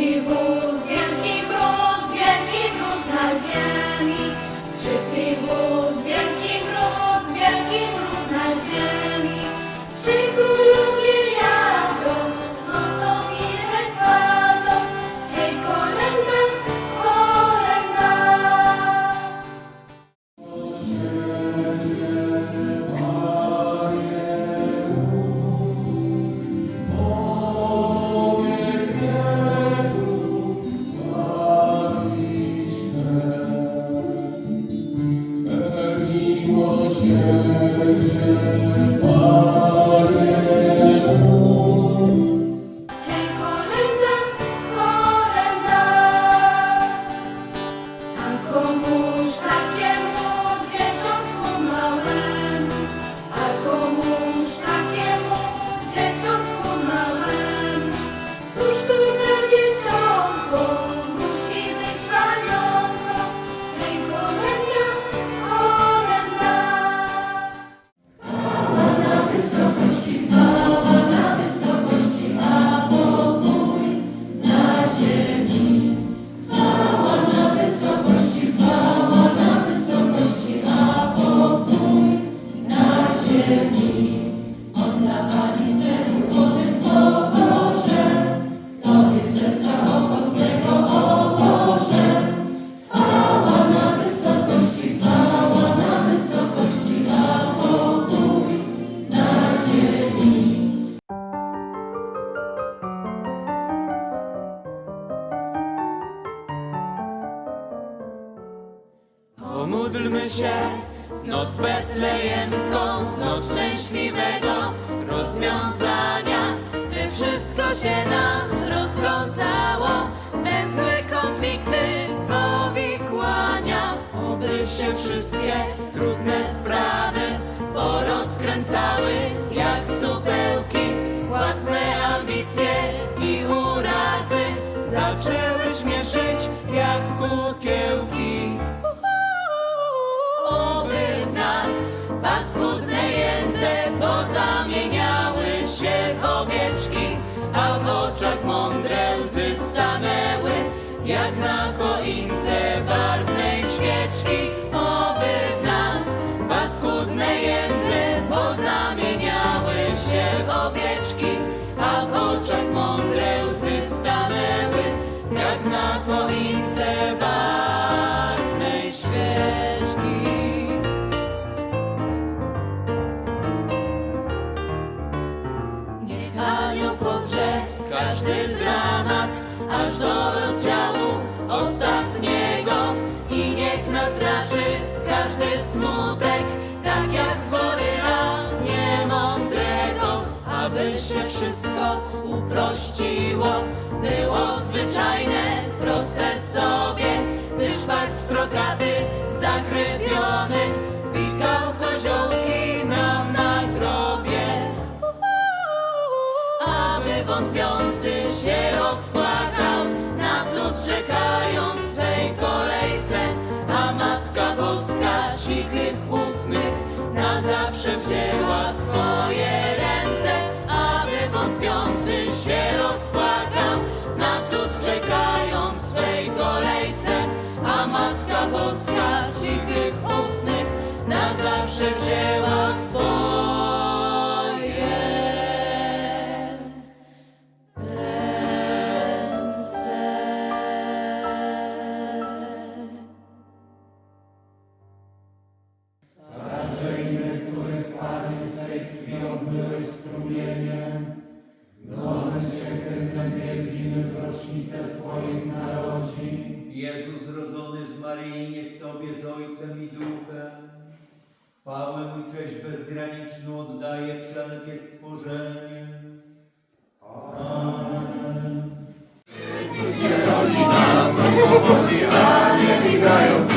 Skrzypi wóz, wielki mróz, wielki na ziemi. Skrzypi wóz, betlejemską, noc szczęśliwego rozwiązania, by wszystko się nam rozplątało, węzłe konflikty, powikłania, oby się wszystkie trudne jak na choince barwnej świeczki. Oby w nas paskudne jędze pozamieniały się w owieczki, a w oczach mądre łzy stanęły, jak na choince barwnej świeczki. Niech anioł podrze każdy dramat, aż do ostatniego. I niech nas straszy każdy smutek, tak jak goryla niemądrego. Aby się wszystko uprościło, było zwyczajne, proste sobie, by szwark pstrokaty zagrybiony wikał koziołki nam na grobie aby wątpiący się rozpłakał, ufnych na zawsze wzięła w swoje ręce, Jezus rodzony z Maryi, niech Tobie z Ojcem i Duchem. Chwałę i cześć bezgraniczną oddaje wszelkie stworzenie. Thank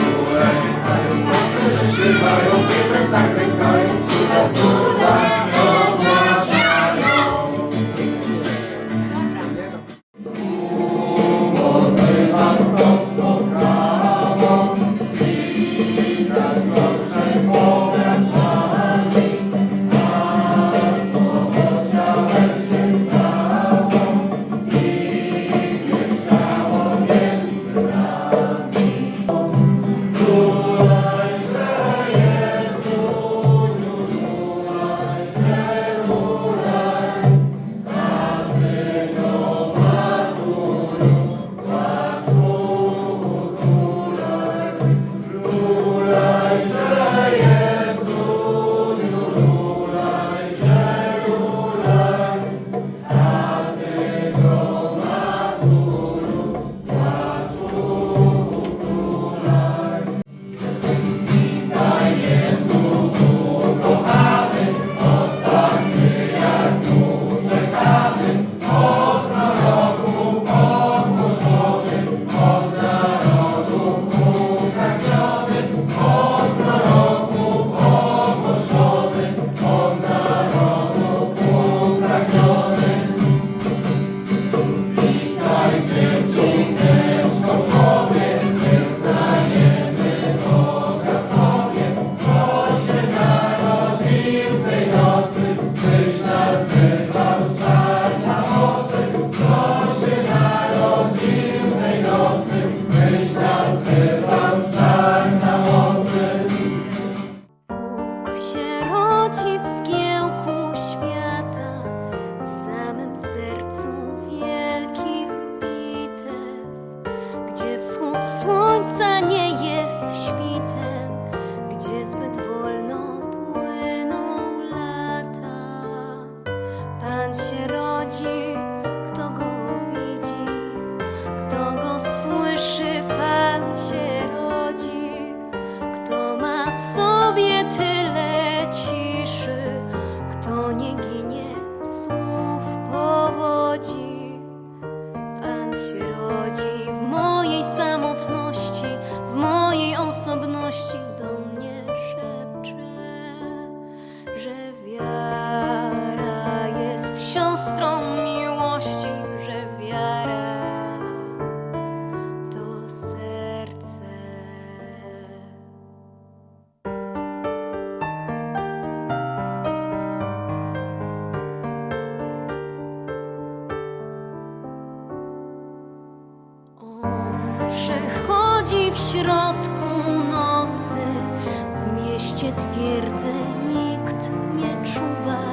szczycie twierdzy nikt nie czuwa.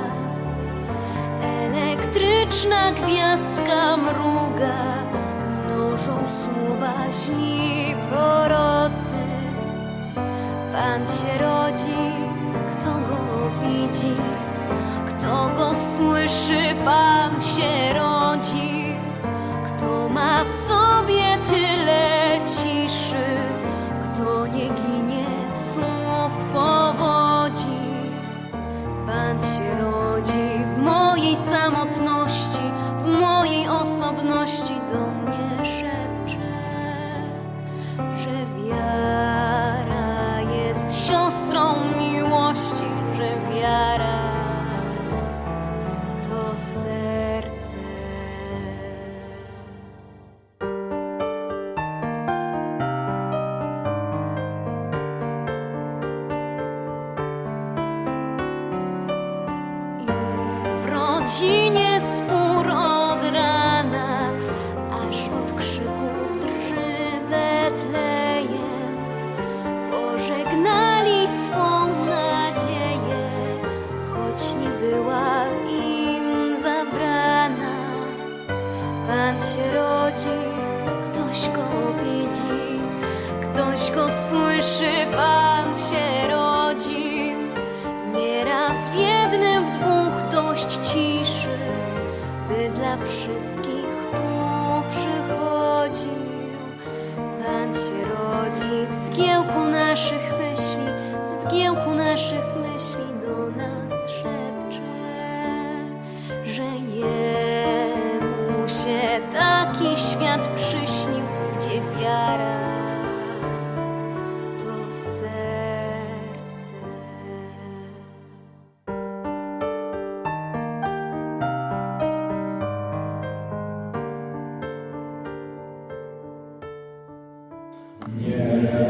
Elektryczna gwiazdka mruga, mnożą słowa śni prorocy. Pan się rodzi, kto go widzi, kto go słyszy, Pan się rodzi, kto ma w sobie ty. 七年。для wszystkich tu. Yeah.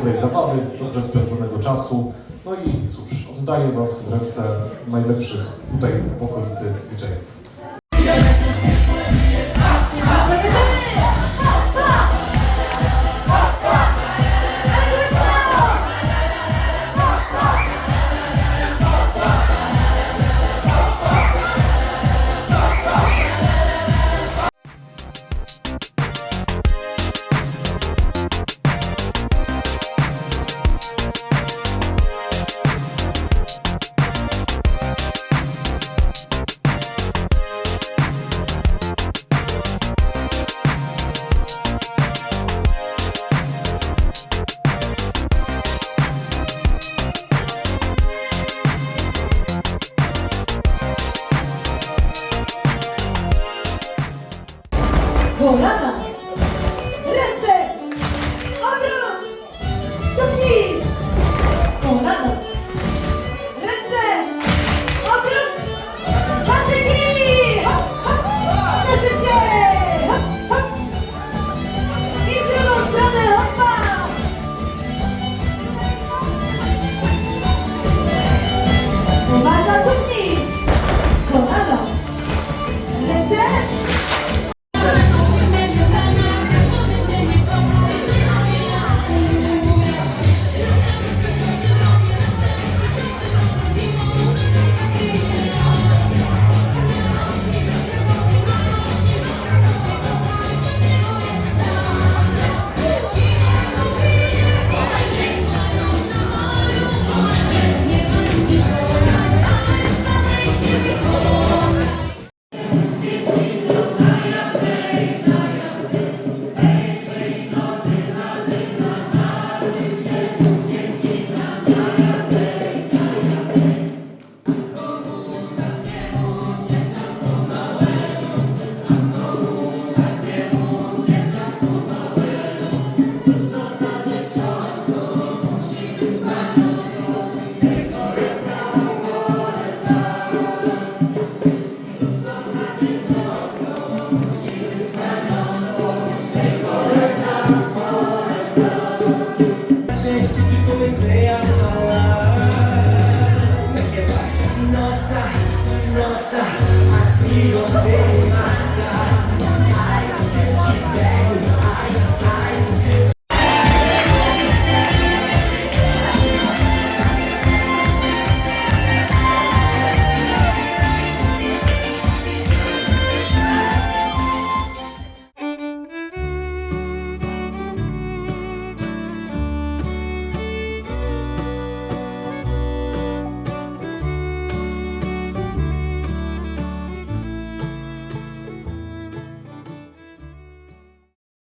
dobrej zabawy, dobrze spędzonego czasu. No i cóż, oddaję Was w ręce najlepszych tutaj w okolicy DJ-ów.